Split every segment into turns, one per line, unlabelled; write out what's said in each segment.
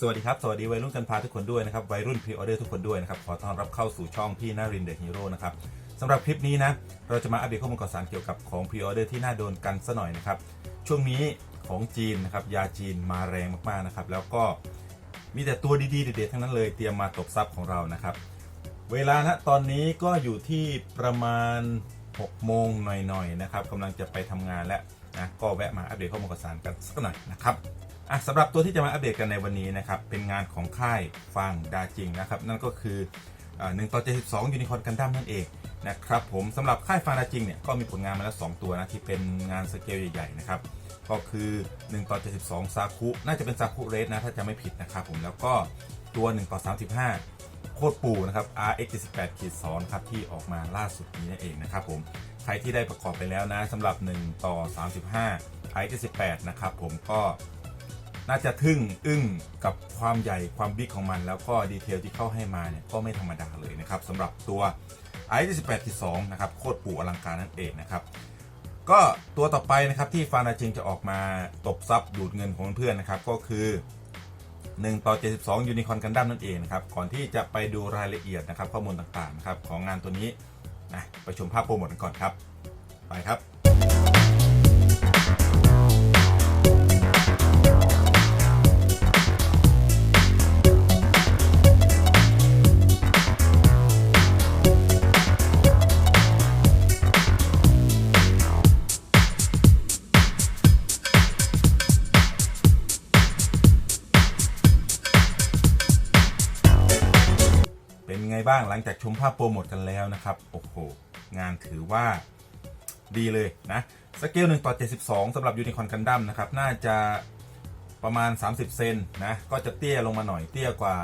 สวัสดีครับ สวัสดีวัยรุ่นกันพาทุกคนด้วยนะครับวัยรุ่นพรีออเดอร์ทุกคนด้วยนะครับขอต้อนรับเข้าสู่ช่องพี่นารินเดอะฮีโร่นะครับสำหรับคลิปนี้นะเราจะมาอัปเดตข้อมูลข่าวสารเกี่ยวกับของพรีออเดอร์ที่น่าโดนกันซะหน่อยนะครับช่วงนี้ของจีนนะครับยาจีนมาแรงมากๆนะครับแล้วก็มีแต่ตัวดีๆเด็ดๆทั้งนั้นเลยเตรียมมาตบซับของเรานะครับเวลาณตอนนี้ก็อยู่ที่ประมาณ6โมงหน่อยๆนะครับกำลังจะไปทำงานแล้วนะก็แวะมาอัปเดตข้อมูลข่าวสารกันสักหน่อยนะครับ อะสำหรับตัวที่จะมาอัปเดตกันในวันนี้นะครับ เป็นงานของค่ายฟังดาจิงนะครับ นั่นก็คือหนึ่งต่อ72ยูนิคอร์นกันดั้มนั่นเองนะครับผมสำหรับค่ายฟังดาจิงเนี่ยก็มีผลงานมาแล้ว 2 ตัวนะที่เป็นงานสเกลใหญ่ๆนะครับก็คือ1ต่อ72ซาคุน่าจะเป็นซาคุเรสนะถ้าจะไม่ผิดนะครับผมแล้วก็ตัว1ต่อ35 โคตรปูนะครับ RX 78ขีด2ครับที่ออกมาล่าสุดนี้นั่นเองนะครับผมใครที่ได้ประกอบไปแล้วนะสำหรับ1ต่อ35 RX 78นะครับผมก็ น่าจะทึ่งอึ้งกับความใหญ่ความบิ๊กของมัน แล้วก็ดีเทลที่เข้าให้มาเนี่ยก็ไม่ธรรมดาเลยนะครับสำหรับตัว RX 78ขีด2นะครับโคตรปูอลังการนั่นเองนะครับก็ตัวต่อไปนะครับที่ฟานาจิงจะออกมาตบซับดูดเงินของเพื่อนนะครับก็คือ 1 ต่อ 72ยูนิคอนกันดั้มนั่นเองนะครับก่อนที่จะไปดูรายละเอียดนะครับข้อมูลต่างๆนะครับของงานตัวนี้นะไปชมภาพโปรโมทกันก่อนครับ ไปครับ บ้างหลังจากชมภาพโปรโมทกันแล้วนะครับ โอ้โห งานถือว่าดีเลยนะสเกล1ต่อ 72สำหรับยูนิคอนกันดั้มนะครับ น่าจะประมาณ 30 เซนนะ ก็จะเตี้ยลงมาหน่อยเตี้ยกว่า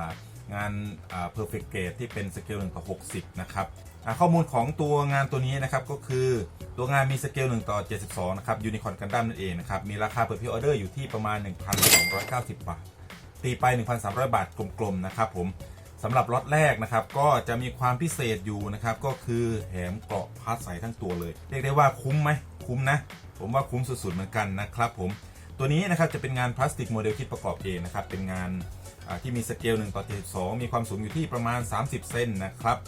งานอ่า perfect grade ที่เป็นสเกล1ต่อ 60 นะครับข้อมูลของตัวงานตัวนี้นะครับก็คือตัวงานมีสเกล1ต่อ 72 นะครับยูนิคอนกันดั้มนั่นเองนะครับ มีราคาเปิดพิออเดอร์อยู่ที่ประมาณ 1,290 บาท ตีไป 1,300 บาทกลมๆนะครับผม สำหรับล็อตแรกนะครับก็จะมีความพิเศษอยู่นะครับก็คือแถมเกราะพาร์ทใสทั้งตัวเลย เรียกได้ว่าคุ้มไหมคุ้มนะ ผมว่าคุ้มสุดๆเหมือนกันนะครับผมตัวนี้นะครับจะเป็นงานพลาสติกโมเดลคิดประกอบเองนะครับเป็นงานที่มีสเกล1ต่อ72มีความสูงอยู่ที่ประมาณ 30 เซนนะครับ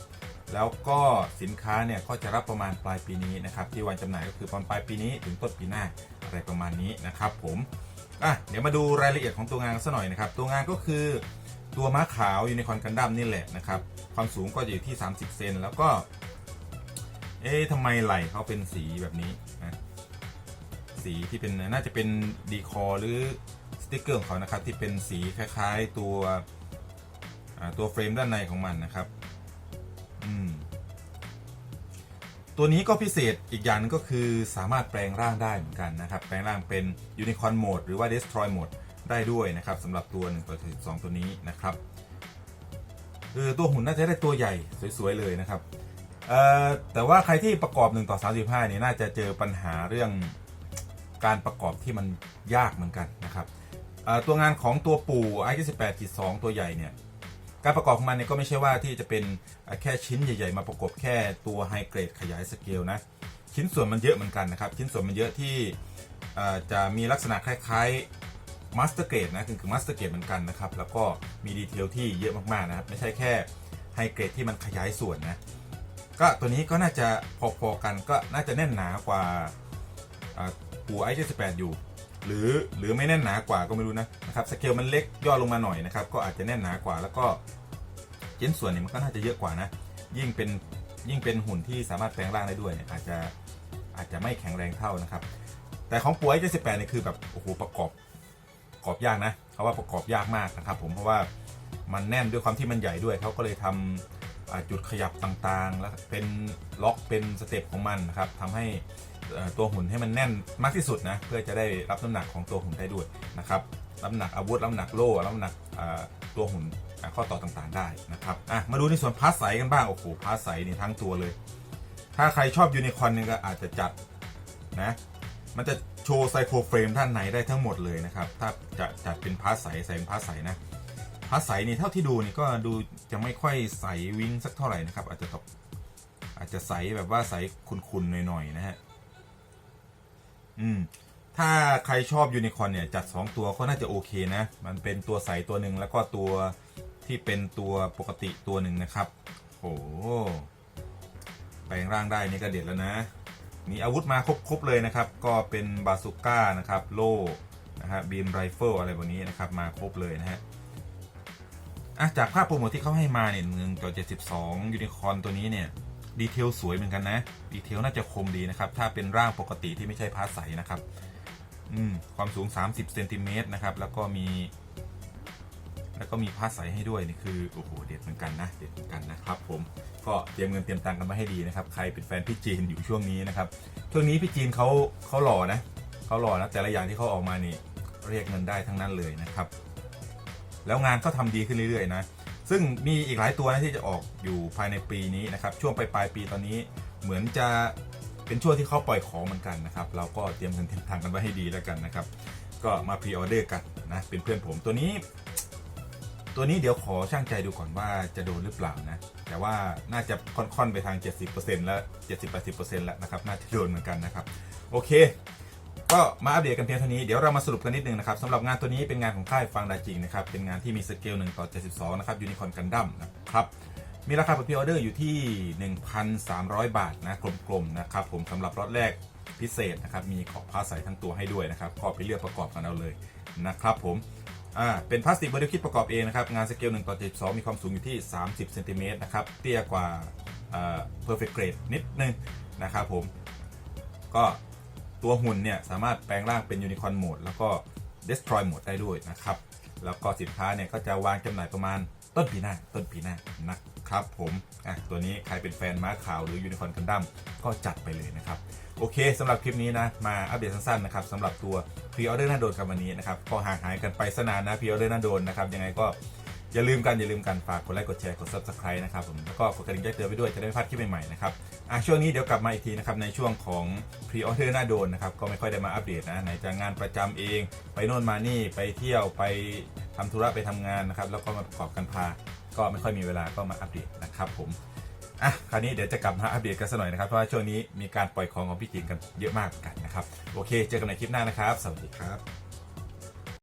แล้วก็สินค้าเนี่ยก็จะรับประมาณปลายปีนี้นะครับที่วันจำหน่ายก็คือตอนปลายปีนี้ถึงต้นปีหน้าอะไรประมาณนี้นะครับผมอะเดี๋ยวมาดูรายละเอียดของตัวงานกันสักหน่อยนะครับตัวงานก็คือ ตัวม้าขาวยูนิคอนกันดั้มนี่แหละนะครับ ความสูงก็จะอยู่ที่ 30 เซนแล้วก็ เอ๊ะทำไมไหล่เขาเป็นสีแบบนี้นะสีที่เป็นน่าจะเป็นดีคอหรือสติกเกอร์ของเขานะครับ ที่เป็นสีคล้ายๆตัวตัวเฟรมด้านในของมันนะครับอืมตัวนี้ก็พิเศษอีกอย่างหนึงก็คือสามารถแปลงร่างได้เหมือนกันนะครับ แปลงร่างเป็นยูนิคอร์นโหมดหรือว่า Destroy โหมด ได้ด้วยนะครับสำหรับตัว1ต่อ12ตัวนี้นะครับเออตัวหุ่นน่าจะได้ตัวใหญ่สวยๆเลยนะครับแต่ว่าใครที่ประกอบ1ต่อ35นี่น่าจะเจอปัญหาเรื่องการประกอบที่มันยากเหมือนกันนะครับตัวงานของตัวปู่ i28 2ตัวใหญ่เนี่ยการประกอบของมันเนี่ยก็ไม่ใช่ว่าที่จะเป็นแค่ชิ้นใหญ่ ๆ มาประกบแค่ตัวไฮเกรดขยายสเกลนะชิ้นส่วนมันเยอะเหมือนกันนะครับชิ้นส่วนมันเยอะที่จะมีลักษณะคล้าย มาสเตอร์เกรดนะคือคือมาสเตอร์เกรดเหมือนกันนะครับ แล้วก็มีดีเทลที่เยอะมากๆนะครับ ไม่ใช่แค่ไฮเกรดที่มันขยายส่วนนะ ก็ตัวนี้ก็น่าจะพอๆกันก็น่าจะแน่นหนากว่าอ่าปูไอเจสแปดอยู่ หรือหรือไม่แน่นหนากว่าก็ไม่รู้นะนะครับสเกลมันเล็กย่อลงมาหน่อยนะครับ ก็อาจจะแน่นหนากว่า แล้วก็ชิ้นส่วนเนี่ยมันก็น่าจะเยอะกว่านะ ยิ่งเป็นยิ่งเป็นหุ่นที่สามารถแปลงร่างได้ด้วยเนี่ยอาจจะอาจจะไม่แข็งแรงเท่านะครับ แต่ของปูไอเจสิบแปดเนี่ยคือแบบโอ้โหประกอบ กอบยากนะเขาว่าประกอบยากมากนะครับ ผมเพราะว่ามันแน่นด้วยความที่มันใหญ่ด้วยเขาก็เลยทำอ่าจุดขยับต่างๆ แล้วเป็นล็อกเป็นสเต็ปของมันนะครับทำให้ตัวหุ่นให้มันแน่นมากที่สุดนะเพื่อจะได้รับน้ำหนักของตัวหุ่นได้ด้วยนะครับน้ำหนักอาวุธน้ำหนักโล่น้ำหนักตัวหุ่นข้อต่อต่างๆได้นะครับอะมาดูในส่วนพาร์ทใสกันบ้างโอ้โหพาร์ทใสนี่ทั้งตัวเลย ถ้าใครชอบยูนิคอร์นเนี่ยก็อาจจะจัดนะมันจะ โชว์ไซโครเฟรมด้านในได้ทั้งหมดเลยนะครับ ถ้าจะจัดเป็นพาร์ทใสใส่เป็นพาร์ทใสนะพาร์ทใสนี่เท่าที่ดูนี่ก็ดูจะไม่ค่อยใสวิ้งสักเท่าไหร่นะครับ อาจจะตกอาจจะใสแบบว่าใสคุนๆหน่อยๆนะฮะอืมถ้าใครชอบยูนิคอร์นเนี่ย จัด 2 ตัวก็น่าจะโอเคนะ มันเป็นตัวใสตัวหนึ่งแล้วก็ตัวที่เป็นตัวปกติตัวหนึ่งนะครับ โห แปลงร่างได้นี่ก็เด็ดแล้วนะ มีอาวุธมาครบๆเลยนะครับ ก็เป็นบาซูก้านะครับ โล่นะฮะบีมไรเฟิลอะไรแบบนี้นะครับ มาครบเลยนะฮะอะจากภาพโปรโมทที่เขาให้มาเนี่ยหนึ่งต่อเจ็ดสิบสองยูนิคอนตัวนี้เนี่ยดีเทลสวยเหมือนกันนะ ดีเทลน่าจะคมดีนะครับ ถ้าเป็นร่างปกติที่ไม่ใช่พาร์ทใสนะครับ อืม ความสูง 30เซนติเมตรนะครับ แล้วก็มี แล้วก็มีพาใสให้ด้วยนี่คือโอ้โหเด็ดเหมือนกันนะเด็ดเหมือนกันนะครับผมก็เตรียมเงินเตรียมตังค์กันมาให้ดีนะครับใครเป็นแฟนพี่จีนอยู่ช่วงนี้นะครับช่วงนี้พี่จีนเขาเขาหล่อนะเขาหล่อนะแต่ละอย่างที่เขาออกมานี่เรียกเงินได้ทั้งนั้นเลยนะครับ แล้วงานก็ทำดีขึ้นเรื่อยๆนะซึ่งมีอีกหลายตัวนะที่จะออกอยู่ภายในปีนี้นะครับ ช่วงปลายปลายปีตอนนี้เหมือนจะเป็นช่วงที่เขาปล่อยของเหมือนกันนะครับ เราก็เตรียมเงินเตรียมทางกันไว้ให้ดีแล้วกันนะครับ ก็มาพรีออเดอร์กันนะเป็นเพื่อนผมตัวนี้ ตัวนี้เดี๋ยวขอช่างใจดูก่อนว่าจะโดนหรือเปล่านะ แต่ว่าน่าจะค่อนๆไปทาง 70%แล้ว 70-80%แล้วนะครับ น่าจะโดนเหมือนกันนะครับ โอเค ก็มาอัปเดตกันเพียงเท่านี้ เดี๋ยวเรามาสรุปกันนิดนึงนะครับสำหรับงานตัวนี้เป็นงานของค่ายฟังดาจิงนะครับ เป็นงานที่มีสเกล1ต่อ 72 นะครับยูนิคอนกันดั้มนะครับมีราคาเปิดพรีออเดอร์อยู่ที่ 1,300 บาทนะกลมๆนะครับผมสำหรับรถแรกพิเศษนะครับมีขอบผ้าใสทั้งตัวให้ด้วยนะครับก็ไปเลือกประกอบกันเอาเลยนะครับผม อ่าเป็นพลาสติกบริคิดประกอบเองนะครับ งานสเกล1ต่อ72 มีความสูงอยู่ที่ 30เซนติเมตรนะครับ เตี้ยกว่าเอ่อ perfect grade นิดนึงนะครับผม ก็ตัวหุ่นเนี่ย สามารถแปลงร่างเป็นยูนิคอร์นโหมดแล้วก็ destroy โหมดได้ด้วยนะครับ แล้วก็สินค้าเนี่ย ก็จะวางจำหน่ายประมาณต้นปีหน้า ต้นปีหน้านะครับผมอะตัวนี้ใครเป็นแฟนม้าขาวหรือยูนิคอร์นกันดั้มก็จัดไปเลยนะครับ โอเคสำหรับคลิปนี้นะ มาอัปเดตสั้นๆนะครับสำหรับตัวพรีออเดอร์หน้าโดนกันวันนี้นะครับก็ห่างหายกันไปสนานนะพรีออเดอร์หน้าโดนนะครับยังไงก็อย่าลืมกัน อย่าลืมกัน ฝากกดไลค์กดแชร์กด subscribe นะครับผมแล้วก็กดกระดิ่งแจ้งเตือนไปด้วยจะได้ไม่พลาดคลิปใหม่ๆนะครับอะช่วงนี้เดี๋ยวกลับมาอีกทีนะครับในช่วงของพรีออเดอร์หน้าโดนนะครับก็ไม่ค่อยได้มาอัปเดตนะไหนจะงานประจำเอง ไปโน่นมานี่ไปเที่ยวไปทำธุระไปทำงานนะครับแล้วก็มาประกอบกันพา ก็ไม่ค่อยมีเวลาก็มาอัปเดตนะครับผม อะคราวนี้เดี๋ยวจะกลับมาอัปเดตกันสักหน่อยนะครับ เพราะว่าช่วงนี้มีการปล่อยของของพี่จีนกันเยอะมากกันนะครับ โอเค เจอกันในคลิปหน้านะครับ สวัสดีครับ